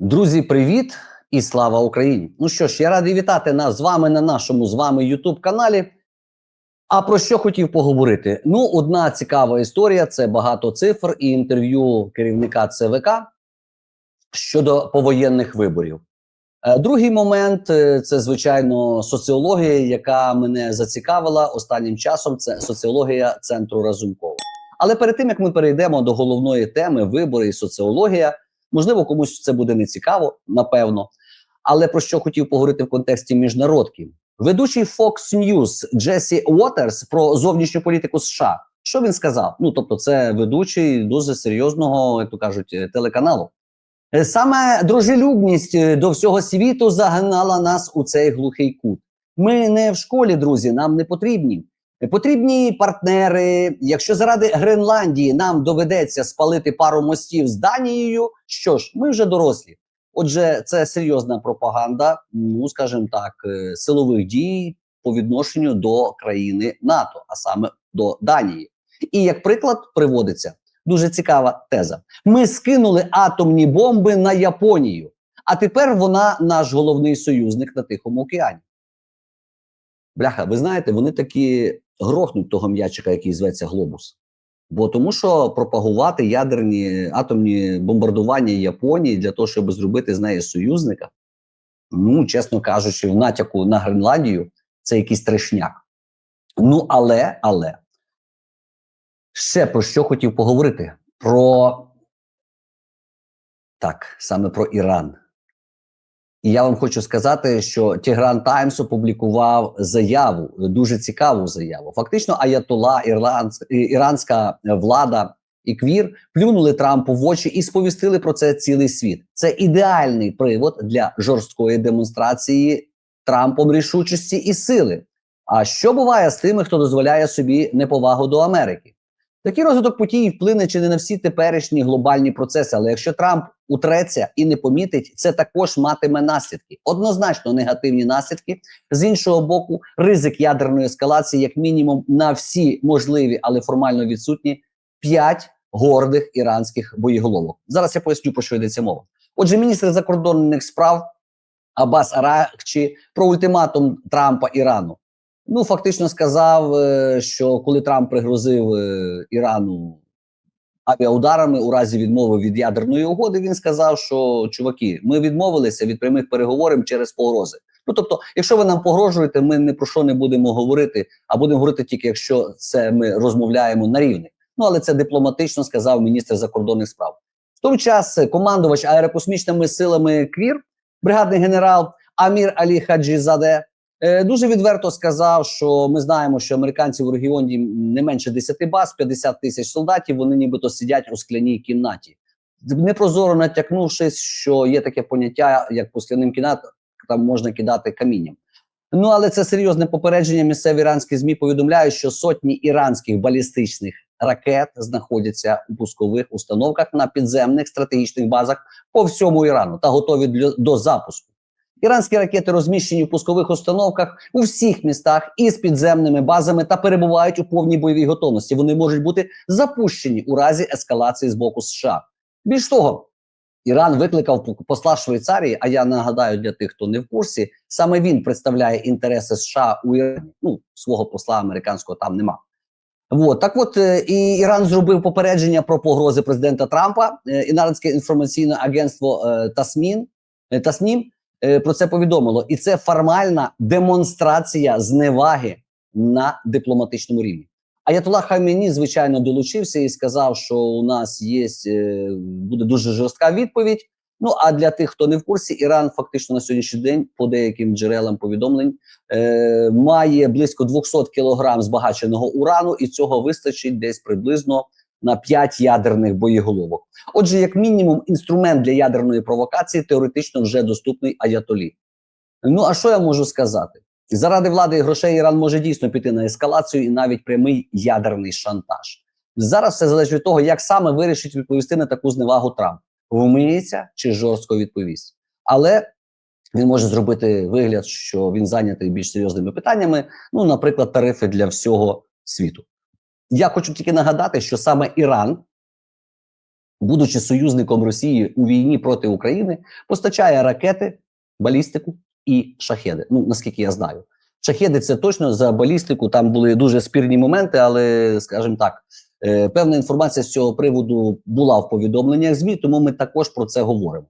Друзі, привіт і слава Україні! Ну що ж, я радий вітати нас з вами на нашому з вами youtube каналі. А про що хотів поговорити? Ну, одна цікава історія це багато цифр і інтерв'ю керівника ЦВК щодо повоєнних виборів. Е, Другий момент е, це звичайно соціологія, яка мене зацікавила останнім часом. Це соціологія центру Разумкова. Але перед тим як ми перейдемо до головної теми вибори і соціологія, можливо, комусь це буде не цікаво, напевно. Але про що хотів поговорити в контексті міжнародки? Ведучий Fox News Джесі Уотерс про зовнішню політику США. Що він сказав? Ну тобто, це ведучий дуже серйозного, як то кажуть, е, телеканалу. Е, Саме дружелюбність е, до всього світу загнала нас у цей глухий кут. Ми не в школі, друзі, нам не потрібні. Потрібні партнери. Якщо заради Гренландії нам доведеться спалити пару мостів з Данією, що ж, ми вже дорослі. Отже, це серйозна пропаганда, ну скажімо так, е, силових дій по відношенню до країни НАТО, а саме до Данії. І як приклад приводиться дуже цікава теза: ми скинули атомні бомби на Японію, а тепер вона наш головний союзник на Тихому океані. Бляха, ви знаєте, вони таки грохнуть того м'ячика, який зветься глобус. Бо тому, що пропагувати ядерні атомні бомбардування Японії для того, щоб зробити з неї союзника, ну, чесно кажучи, в натяку на Гренландію це якийсь трешняк. Ну, але, але ще про що хотів поговорити? Про так, саме про Іран. І я вам хочу сказати, що Тігран Таймс опублікував заяву, дуже цікаву заяву. Фактично, Аятола, ірландська, іранська влада і квір плюнули Трампу в очі і сповістили про це цілий світ. Це ідеальний привод для жорсткої демонстрації Трампом рішучості і сили. А що буває з тими, хто дозволяє собі неповагу до Америки? Такий розвиток подій вплине чи не на всі теперішні глобальні процеси, але якщо Трамп утреться і не помітить, це також матиме наслідки. Однозначно негативні наслідки. З іншого боку, ризик ядерної ескалації, як мінімум, на всі можливі, але формально відсутні п'ять гордих іранських боєголовок. Зараз я поясню про що йдеться мова. Отже, міністр закордонних справ Абас Аракчі про ультиматум Трампа Ірану. Ну, фактично сказав, е, що коли Трамп пригрозив е, Ірану авіаударами у разі відмови від ядерної угоди, він сказав, що чуваки, ми відмовилися від прямих переговорів через погрози. Ну тобто, якщо ви нам погрожуєте, ми ні про що не будемо говорити, а будемо говорити тільки якщо це ми розмовляємо на рівні. Ну але це дипломатично сказав міністр закордонних справ. В той час е, командувач аерокосмічними силами КВІР, бригадний генерал Амір Алі Хаджізаде, Дуже відверто сказав, що ми знаємо, що американці в регіоні не менше 10 баз, 50 тисяч солдатів. Вони нібито сидять у скляній кімнаті, непрозоро натякнувшись, що є таке поняття, як по скляним кімнатам там можна кидати камінням. Ну але це серйозне попередження. Місцеві іранські змі повідомляють, що сотні іранських балістичних ракет знаходяться у пускових установках на підземних стратегічних базах по всьому Ірану та готові для, до запуску. Іранські ракети розміщені в пускових установках у всіх містах із підземними базами та перебувають у повній бойовій готовності. Вони можуть бути запущені у разі ескалації з боку США. Більш того, Іран викликав посла Швейцарії. А я нагадаю для тих, хто не в курсі, саме він представляє інтереси США у Ірані. Ну свого посла американського там нема. Вот так, от е, і Іран зробив попередження про погрози президента Трампа. Е, Іранське інформаційне агентство е, Тасмін Таснім е, про це повідомило, і це формальна демонстрація зневаги на дипломатичному рівні. Аятолlah Хамені, звичайно, долучився і сказав, що у нас є е, буде дуже жорстка відповідь. Ну а для тих, хто не в курсі, Іран фактично на сьогоднішній день, по деяким джерелам повідомлень, е, має близько 200 кілограм збагаченого урану, і цього вистачить десь приблизно на 5 ядерних боєголовок. Отже, як мінімум, інструмент для ядерної провокації теоретично вже доступний Аятолі. Ну а що я можу сказати? Заради влади і грошей Іран може дійсно піти на ескалацію і навіть прямий ядерний шантаж. Зараз все залежить від того, як саме вирішить відповісти на таку зневагу Трамп. Вмиється чи жорстко відповість. Але він може зробити вигляд, що він зайнятий більш серйозними питаннями, ну, наприклад, тарифи для всього світу. Я хочу тільки нагадати, що саме Іран будучи союзником Росії у війні проти України, постачає ракети, балістику і шахеди. Ну наскільки я знаю, шахеди це точно за балістику. Там були дуже спірні моменти, але скажімо так, е, певна інформація з цього приводу була в повідомленнях ЗМІ, тому ми також про це говоримо.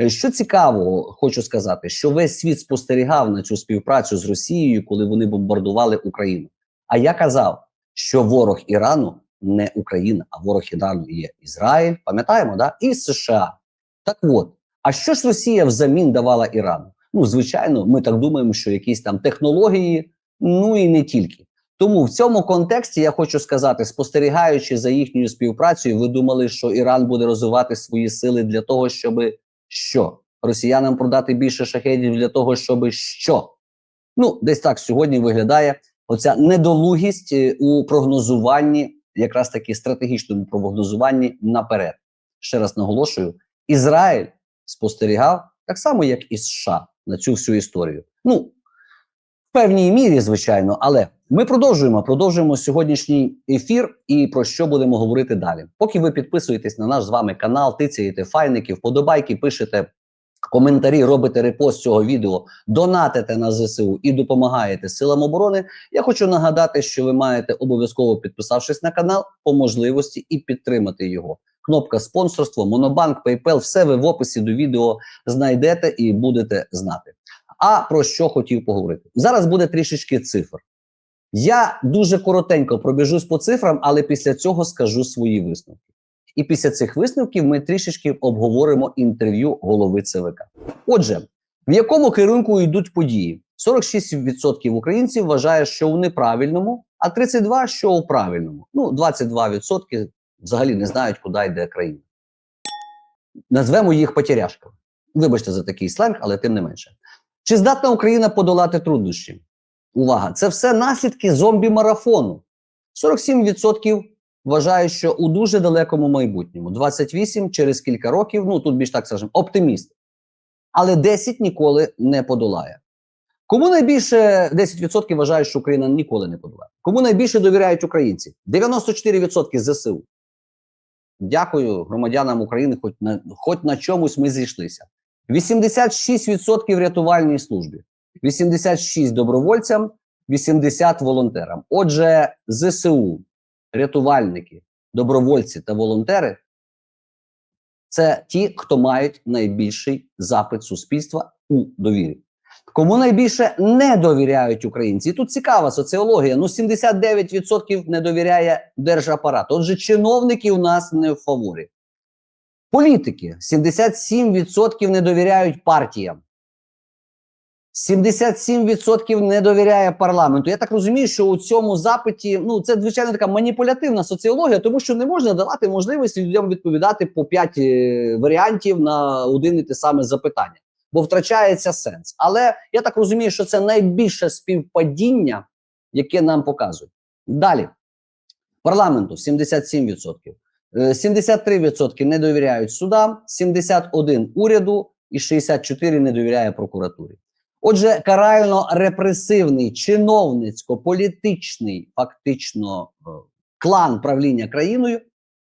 Е, Що цікаво, хочу сказати, що весь світ спостерігав на цю співпрацю з Росією, коли вони бомбардували Україну. А я казав, що ворог Ірану не Україна, а ворог Ірану є Ізраїль. Пам'ятаємо, да? І США. Так от, а що ж Росія взамін давала Ірану? Ну, звичайно, ми так думаємо, що якісь там технології, ну і не тільки. Тому в цьому контексті я хочу сказати, спостерігаючи за їхньою співпрацею, ви думали, що Іран буде розвивати свої сили для того, щоб що? Росіянам продати більше шахедів для того, щоб що? Ну, десь так сьогодні виглядає оця недолугість е, у прогнозуванні, якраз таки стратегічному прогнозуванні наперед. Ще раз наголошую: Ізраїль спостерігав так само, як і США на цю всю історію. Ну, в певній мірі, звичайно, але ми продовжуємо. Продовжуємо сьогоднішній ефір і про що будемо говорити далі. Поки ви підписуєтесь на наш з вами канал, тицяєте файники, вподобайки, пишете коментарі, робите репост цього відео, донатите на ЗСУ і допомагаєте силам оборони. Я хочу нагадати, що ви маєте обов'язково підписавшись на канал, по можливості і підтримати його. Кнопка спонсорство, Монобанк, PayPal, все ви в описі до відео знайдете і будете знати. А про що хотів поговорити? Зараз буде трішечки цифр. Я дуже коротенько пробіжусь по цифрам, але після цього скажу свої висновки. І після цих висновків ми трішечки обговоримо інтерв'ю голови ЦВК. Отже, в якому керунку йдуть події? 46% українців вважає, що у неправильному, а 32% що у правильному. Ну, 22% взагалі не знають, куди йде країна. Назвемо їх потеряшками. Вибачте за такий сленг, але тим не менше. Чи здатна Україна подолати труднощі? Увага! Це все наслідки зомбі-марафону. 47% вважають, що у дуже далекому майбутньому. 28% через кілька років, ну тут більш так скажемо, оптиміст. Але 10 ніколи не подолає. Кому найбільше 10% вважають, що Україна ніколи не подолає? Кому найбільше довіряють українці? 94% ЗСУ. Дякую громадянам України, хоч на, хоч на чомусь ми зійшлися. 86% рятувальній службі, 86 добровольцям, 80 волонтерам. Отже, ЗСУ, рятувальники, добровольці та волонтери це ті, хто мають найбільший запит суспільства у довірі. Кому найбільше не довіряють українці? І тут цікава соціологія. Ну, 79% не довіряє держапарат. Отже, чиновники у нас не в фаворі. Політики 77% не довіряють партіям. 77% не довіряє парламенту. Я так розумію, що у цьому запиті ну це звичайно така маніпулятивна соціологія, тому що не можна давати можливості людям відповідати по 5 е, варіантів на один і те саме запитання, бо втрачається сенс. Але я так розумію, що це найбільше співпадіння, яке нам показують. Далі парламенту 77%. Е, 73% не довіряють судам, 71% уряду і 64% не довіряє прокуратурі. Отже, карально-репресивний, чиновницько-політичний, фактично е, клан правління країною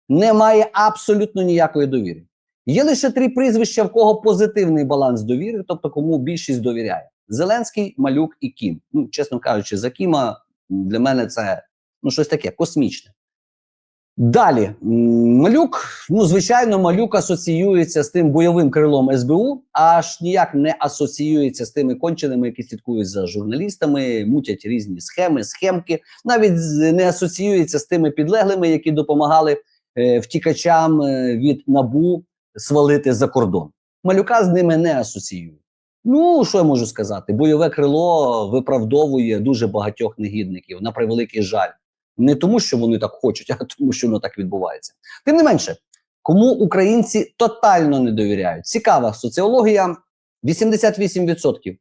не має абсолютно ніякої довіри. Є лише три прізвища, в кого позитивний баланс довіри, тобто кому більшість довіряє: Зеленський, Малюк і Кім. Ну, чесно кажучи, за Кіма для мене це ну щось таке космічне. Далі малюк, ну звичайно, малюк асоціюється з тим бойовим крилом СБУ, аж ніяк не асоціюється з тими конченими, які слідкують за журналістами, мутять різні схеми, схемки. Навіть не асоціюється з тими підлеглими, які допомагали е, втікачам е, від набу свалити за кордон. Малюка з ними не асоціюють. Ну що я можу сказати? Бойове крило виправдовує дуже багатьох негідників на превеликий жаль не тому, що вони так хочуть, а тому, що воно так відбувається. Тим не менше, кому українці тотально не довіряють. Цікава соціологія: 88%.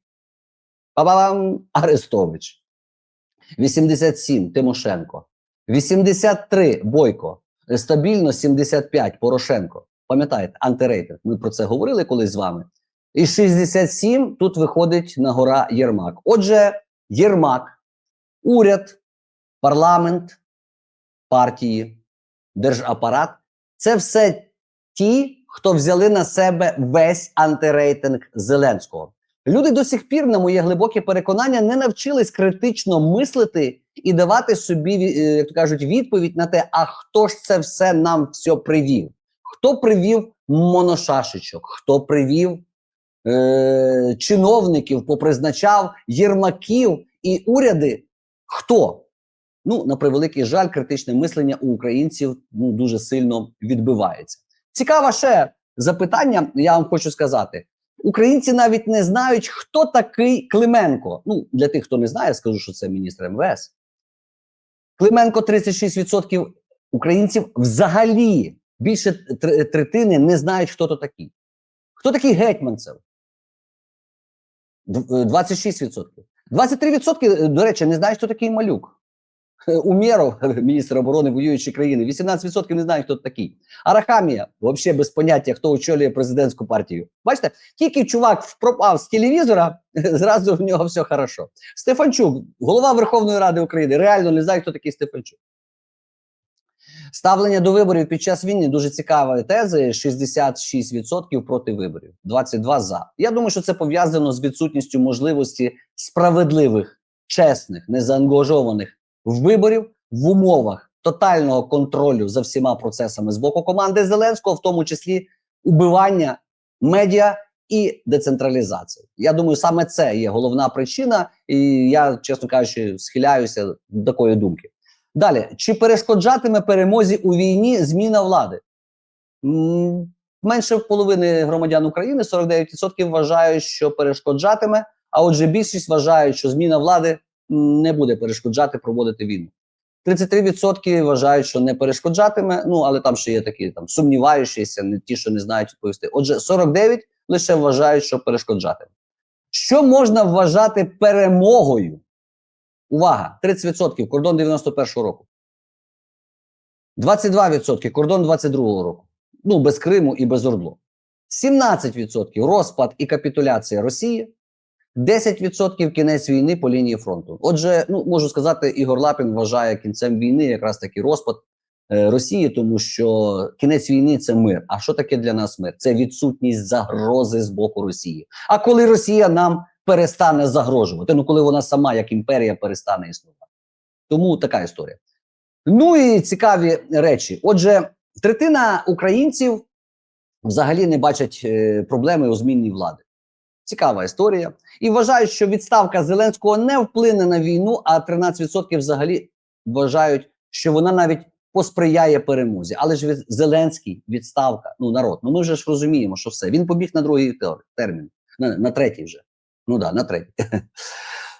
Па-ба-бам! Арестович. 87 Тимошенко. 83 Бойко. Стабільно 75 Порошенко. Пам'ятаєте, антирейтинг. Ми про це говорили колись з вами. І 67 тут виходить на гора Єрмак. Отже, Єрмак, уряд, парламент, партії, держапарат це все ті, хто взяли на себе весь антирейтинг Зеленського. Люди до сих пір, на моє глибоке переконання, не навчились критично мислити і давати собі, е, як то кажуть, відповідь на те, а хто ж це все нам все привів? Хто привів моношашечок? Хто привів е- чиновників, попризначав єрмаків і уряди? Хто? Ну, на превеликий жаль, критичне мислення у українців ну, дуже сильно відбивається. Цікаве ще запитання, я вам хочу сказати. Українці навіть не знають, хто такий Клименко. Ну, для тих, хто не знає, скажу, що це міністр МВС. Клименко 36% українців взагалі більше третини не знають, хто то такий. Хто такий Гетьманцев? Е, 26%. 23%, е, до речі, не знають, хто такий малюк. Умєров, міністр оборони воюючої країни, 18% не знають, хто такий. Арахамія, взагалі без поняття, хто очолює президентську партію. Бачите, тільки чувак пропав з телевізора, зразу в нього все хорошо. Стефанчук, голова Верховної Ради України, реально не знає, хто такий Стефанчук. Ставлення до виборів під час війни дуже цікава теза. 66% проти виборів, 22 за. Я думаю, що це пов'язано з відсутністю можливості справедливих, чесних, незаангажованих виборів в умовах тотального контролю за всіма процесами з боку команди Зеленського, в тому числі убивання медіа і децентралізації. Я думаю, саме це є головна причина, і я, чесно кажучи, схиляюся до такої думки. Далі, чи перешкоджатиме перемозі у війні зміна влади? Менше половини громадян України, 49% вважають, що перешкоджатиме. А отже, більшість вважають, що зміна влади не буде перешкоджати проводити війну. 33% вважають, що не перешкоджатиме. Ну але там ще є такі там сумніваючіся, не ті, що не знають відповісти. Отже, 49% лише вважають, що перешкоджатиме. Що можна вважати перемогою? Увага! 30% кордон 91-го року. 22% кордон 22-го року. Ну, без Криму і без Ордло. 17% розпад і капітуляція Росії. 10% кінець війни по лінії фронту. Отже, ну можу сказати, Ігор Лапін вважає кінцем війни якраз таки розпад е, Росії, тому що кінець війни це мир. А що таке для нас мир? Це відсутність загрози з боку Росії. А коли Росія нам перестане загрожувати, ну коли вона сама як імперія перестане існувати. Тому така історія. Ну і цікаві речі. Отже, третина українців взагалі не бачать е, проблеми у зміні влади. Цікава історія. І вважають, що відставка Зеленського не вплине на війну, а 13% взагалі вважають, що вона навіть посприяє перемозі. Але ж від- Зеленський відставка, ну народ. Ну ми вже ж розуміємо, що все. Він побіг на другий термін, на, на третій вже. Ну да, на третій.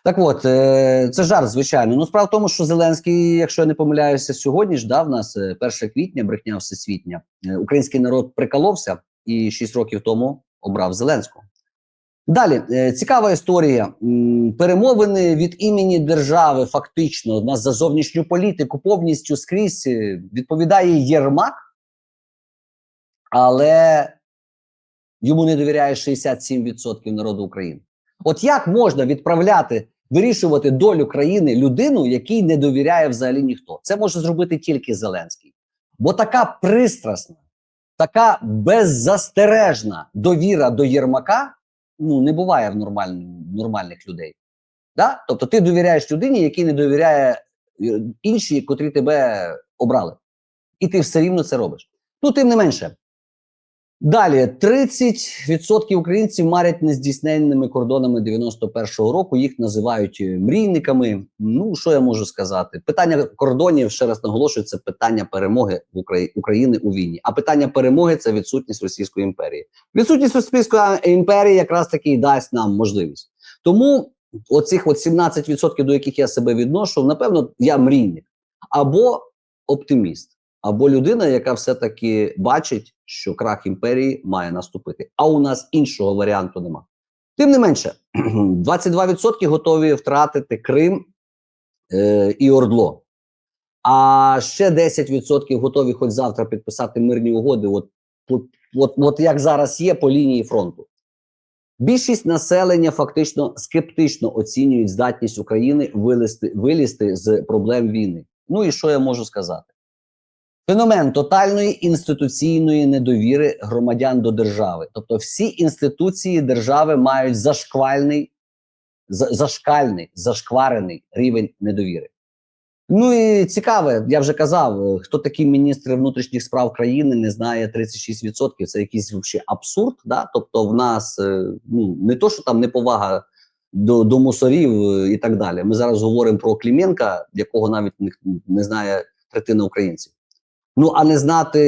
Так от, е, це жарт, звичайно. Ну, справа в тому, що Зеленський, якщо я не помиляюся, сьогодні ж да, в нас е, 1 квітня, брехня всесвітня. Е, Український народ приколовся і 6 років тому обрав Зеленського. Далі е, цікава історія. Перемовини від імені держави, фактично, на за зовнішню політику повністю скрізь е, відповідає Єрмак, але йому не довіряє 67% народу України. От як можна відправляти, вирішувати долю країни людину, якій не довіряє взагалі ніхто? Це може зробити тільки Зеленський. Бо така пристрасна, така беззастережна довіра до Єрмака ну, не буває в нормальн, нормальних людей. Да? Тобто ти довіряєш людині, якій не довіряє е, інші, котрі тебе обрали. І ти все рівно це робиш. Ну, тим не менше. Далі 30% українців марять нездійсненними кордонами 91-го року. Їх називають е, мрійниками. Ну що я можу сказати? Питання кордонів ще раз наголошую, це питання перемоги України у війні. А питання перемоги це відсутність Російської імперії. Відсутність Російської імперії якраз таки і дасть нам можливість. Тому оцих от 17%, до яких я себе відношу, напевно, я мрійник або оптиміст або людина, яка все-таки бачить, що крах імперії має наступити. А у нас іншого варіанту нема. Тим не менше, 22% готові втратити Крим е, і Ордло. А ще 10% готові хоч завтра підписати мирні угоди. От, от, от, от як зараз є по лінії фронту. Більшість населення фактично скептично оцінюють здатність України вилізти, вилізти з проблем війни. Ну і що я можу сказати? Феномен тотальної інституційної недовіри громадян до держави. Тобто, всі інституції держави мають зашквальний, за- зашкальний, зашкварений рівень недовіри. Ну і цікаве, я вже казав, е, хто такі міністри внутрішніх справ країни не знає 36%. Це якийсь вообще абсурд. Да? Тобто, в нас е, ну не то, що там неповага до, до мусорів е, і так далі. Ми зараз говоримо про Кліменка, якого навіть не знає третина українців. Ну а не знати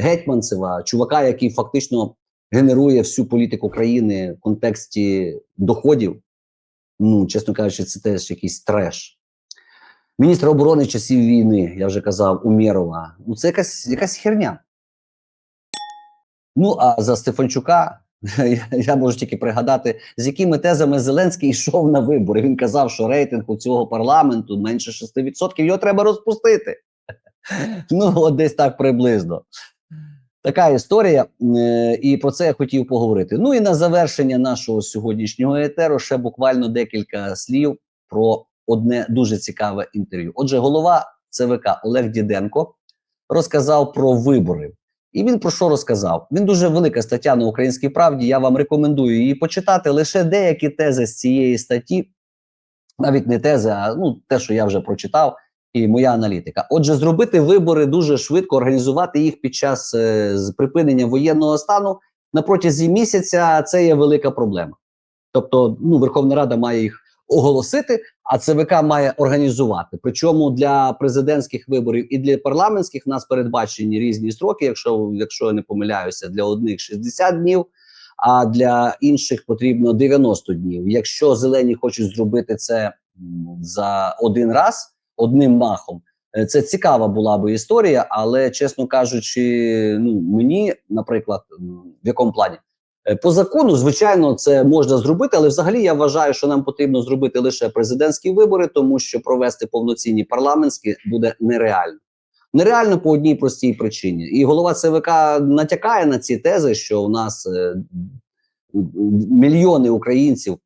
Гетьманцева, чувака, який фактично генерує всю політику країни в контексті доходів. Ну, чесно кажучи, це теж якийсь треш. Міністр оборони часів війни, я вже казав, Умєрова. Ну, це якась, якась херня. Ну, а за Стефанчука я, я можу тільки пригадати, з якими тезами Зеленський йшов на вибори. Він казав, що рейтинг у цього парламенту менше 6%, його треба розпустити. Ну, от десь так приблизно. Така історія, е, і про це я хотів поговорити. Ну і на завершення нашого сьогоднішнього етеру ще буквально декілька слів про одне дуже цікаве інтерв'ю. Отже, голова ЦВК Олег Діденко розказав про вибори. І він про що розказав? Він дуже велика стаття на українській правді. Я вам рекомендую її почитати. Лише деякі тези з цієї статті, навіть не тези, а ну те, що я вже прочитав, і моя аналітика. Отже, зробити вибори дуже швидко, організувати їх під час е, припинення воєнного стану на протязі місяця. Це є велика проблема. Тобто, ну Верховна Рада має їх оголосити, а ЦВК має організувати. Причому для президентських виборів і для парламентських в нас передбачені різні строки. Якщо якщо я не помиляюся, для одних 60 днів, а для інших потрібно 90 днів. Якщо зелені хочуть зробити це за один раз, одним махом. е, Це цікава була би історія, але чесно кажучи, ну мені, наприклад, в якому плані Е, по закону, звичайно, це можна зробити, але взагалі я вважаю, що нам потрібно зробити лише президентські вибори, тому що провести повноцінні парламентські буде нереально. Нереально по одній простій причині. І голова ЦВК натякає на ці тези, що у нас е, мільйони українців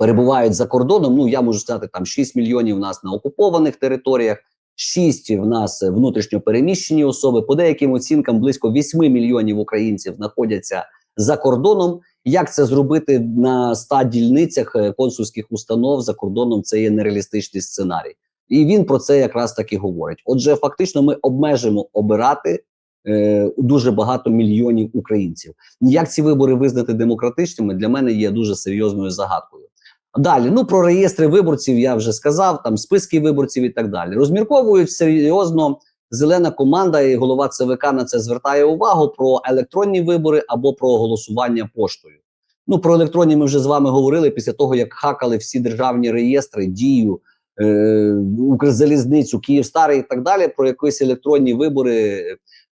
перебувають за кордоном. Ну я можу сказати, там 6 мільйонів у нас на окупованих територіях, 6 в нас внутрішньо переміщені особи. По деяким оцінкам близько 8 мільйонів українців знаходяться за кордоном. Як це зробити на 100 дільницях е, консульських установ за кордоном? Це є нереалістичний сценарій, і він про це якраз таки говорить. Отже, фактично, ми обмежимо обирати е, дуже багато мільйонів українців. Як ці вибори визнати демократичними для мене є дуже серйозною загадкою. Далі, ну про реєстри виборців я вже сказав, там списки виборців і так далі. Розмірковують серйозно. Зелена команда і голова ЦВК на це звертає увагу про електронні вибори або про голосування поштою. Ну про електронні ми вже з вами говорили після того, як хакали всі державні реєстри, дію, е, Укрзалізницю, Київстар і так далі. Про якісь електронні вибори,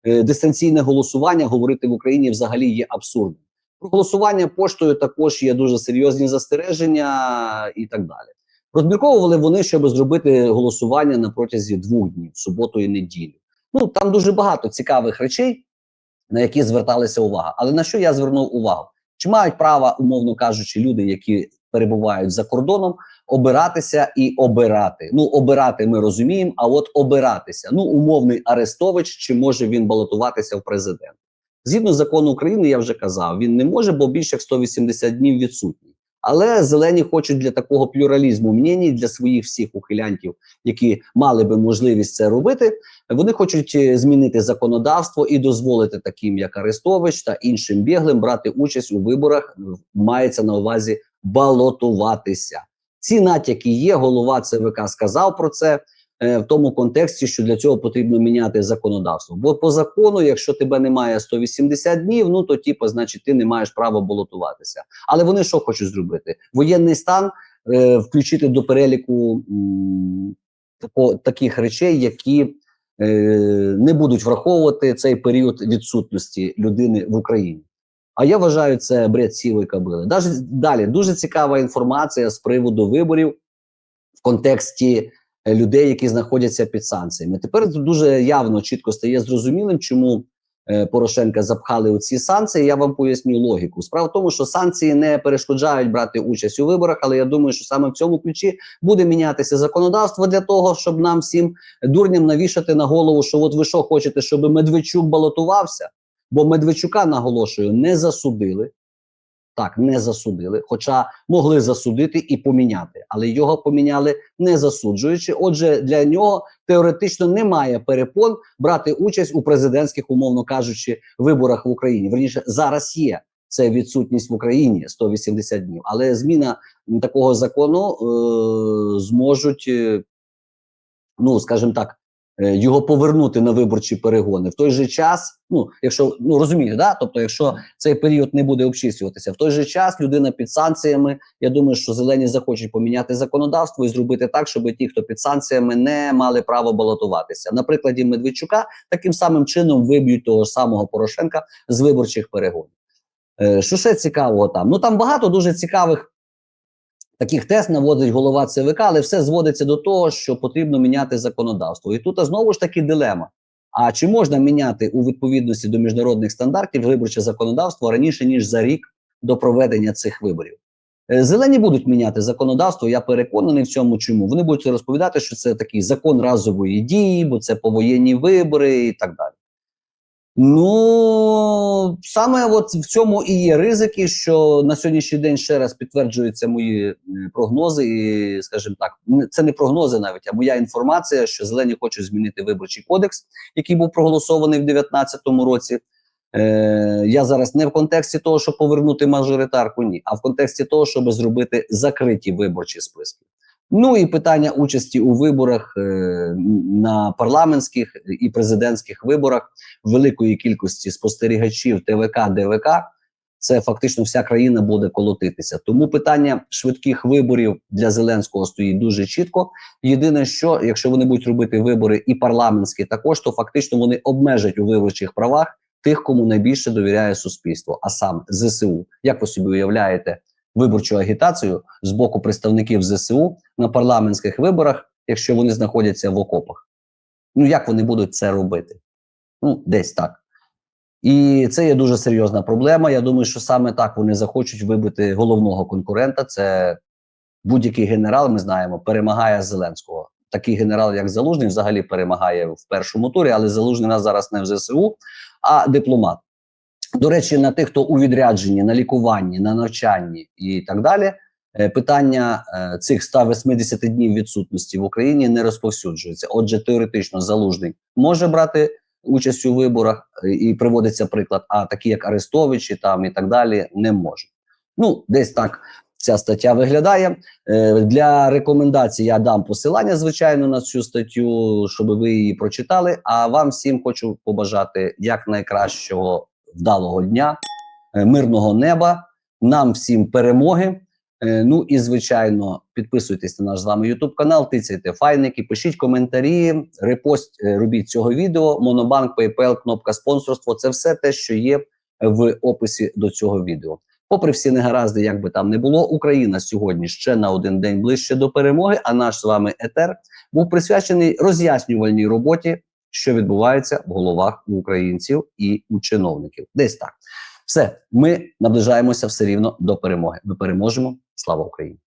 е, дистанційне голосування говорити в Україні взагалі є абсурдним. Про голосування поштою також є дуже серйозні застереження і так далі. Розмірковували вони, щоб зробити голосування на протязі двох днів, суботу і неділю. Ну там дуже багато цікавих речей, на які зверталися увага. Але на що я звернув увагу? Чи мають право, умовно кажучи, люди, які перебувають за кордоном, обиратися і обирати? Ну, обирати ми розуміємо, а от обиратися. Ну, умовний Арестович, чи може він балотуватися в президент? Згідно закону України, я вже казав, він не може, бо більше як 180 днів відсутній. Але зелені хочуть для такого плюралізму мнені для своїх всіх ухилянтів, які мали би можливість це робити. Вони хочуть е, змінити законодавство і дозволити таким, як Арестович та іншим біглим, брати участь у виборах. Мається на увазі балотуватися. Ці натяки є. Голова ЦВК сказав про це е, в тому контексті, що для цього потрібно міняти законодавство. Бо по закону, якщо тебе немає 180 днів, ну то типу, значить, ти не маєш права балотуватися. Але вони що хочуть зробити? Воєнний стан е, включити до переліку м, таких речей, які е, не будуть враховувати цей період відсутності людини в Україні. А я вважаю, це бред сівої кабили. Даже далі дуже цікава інформація з приводу виборів в контексті е, людей, які знаходяться під санкціями. Тепер дуже явно чітко стає зрозумілим, чому е, Порошенка запхали у ці санкції. Я вам поясню логіку. Справа в тому, що санкції не перешкоджають брати участь у виборах, але я думаю, що саме в цьому ключі буде мінятися законодавство для того, щоб нам всім дурням навішати на голову, що от ви що хочете, щоб Медведчук балотувався, бо Медведчука наголошую, не засудили. Так, не засудили, хоча могли засудити і поміняти, але його поміняли не засуджуючи. Отже, для нього теоретично немає перепон брати участь у президентських, умовно кажучи, виборах в Україні. Верніше зараз є це відсутність в Україні 180 днів, але зміна такого закону е, зможуть, е, ну скажімо так. Е, Його повернути на виборчі перегони в той же час. Ну, якщо ну розумієте, да? тобто, якщо цей період не буде обчислюватися, в той же час людина під санкціями. Я думаю, що зелені захочуть поміняти законодавство і зробити так, щоб ті, хто під санкціями, не мали право балотуватися. На прикладі Медведчука таким самим чином виб'ють того самого Порошенка з виборчих перегонів. Е, що ще цікавого там? Ну там багато дуже цікавих. Таких тест наводить голова ЦВК, але все зводиться до того, що потрібно міняти законодавство. І тут знову ж таки дилема. А чи можна міняти у відповідності до міжнародних стандартів виборче законодавство раніше ніж за рік до проведення цих виборів? Е, Зелені будуть міняти законодавство. Я переконаний в цьому. Чому вони будуть розповідати, що це такий закон разової дії, бо це повоєнні вибори і так далі. Ну саме от в цьому і є ризики, що на сьогоднішній день ще раз підтверджуються мої е, прогнози, і скажімо так, це не прогнози навіть, а моя інформація, що зелені хочуть змінити виборчий кодекс, який був проголосований в 2019 році. Е, я зараз не в контексті того, щоб повернути мажоритарку, ні, а в контексті того, щоб зробити закриті виборчі списки. Ну і питання участі у виборах е, на парламентських і президентських виборах великої кількості спостерігачів ТВК, ДВК, це фактично вся країна буде колотитися. Тому питання швидких виборів для Зеленського стоїть дуже чітко. Єдине, що якщо вони будуть робити вибори і парламентські, також то фактично вони обмежать у виборчих правах тих, кому найбільше довіряє суспільство, а саме ЗСУ. Як ви собі уявляєте виборчу агітацію з боку представників ЗСУ на парламентських виборах, якщо вони знаходяться в окопах? Ну як вони будуть це робити? Ну, десь так. І це є дуже серйозна проблема. Я думаю, що саме так вони захочуть вибити головного конкурента. Це будь-який генерал, ми знаємо, перемагає Зеленського. Такий генерал, як Залужний, взагалі перемагає в першому турі, але Залужний нас зараз не в ЗСУ, а дипломат. До речі, на тих, хто у відрядженні, на лікуванні, на навчанні і так далі, е, питання е, цих 180 днів відсутності в Україні не розповсюджується. Отже, теоретично залужний може брати участь у виборах е, і приводиться приклад, а такі як Арестовичі там і так далі, не можуть. Ну, десь так ця стаття виглядає. Для рекомендацій я дам посилання, звичайно, на цю статтю, щоб ви її прочитали. А вам всім хочу побажати якнайкращого вдалого дня, е, мирного неба, нам всім перемоги. Е, Ну і звичайно, підписуйтесь на наш з вами YouTube канал, тицяйте файники, пишіть коментарі, репост е, робіть цього відео. Монобанк, PayPal, кнопка спонсорство це все те, що є в описі до цього відео. Попри всі негаразди, як би там не було, Україна сьогодні ще на один день ближче до перемоги. А наш з вами етер був присвячений роз'яснювальній роботі, що відбувається в головах у українців і у чиновників. Десь так. Все, ми наближаємося все рівно до перемоги. Ми переможемо. Слава Україні!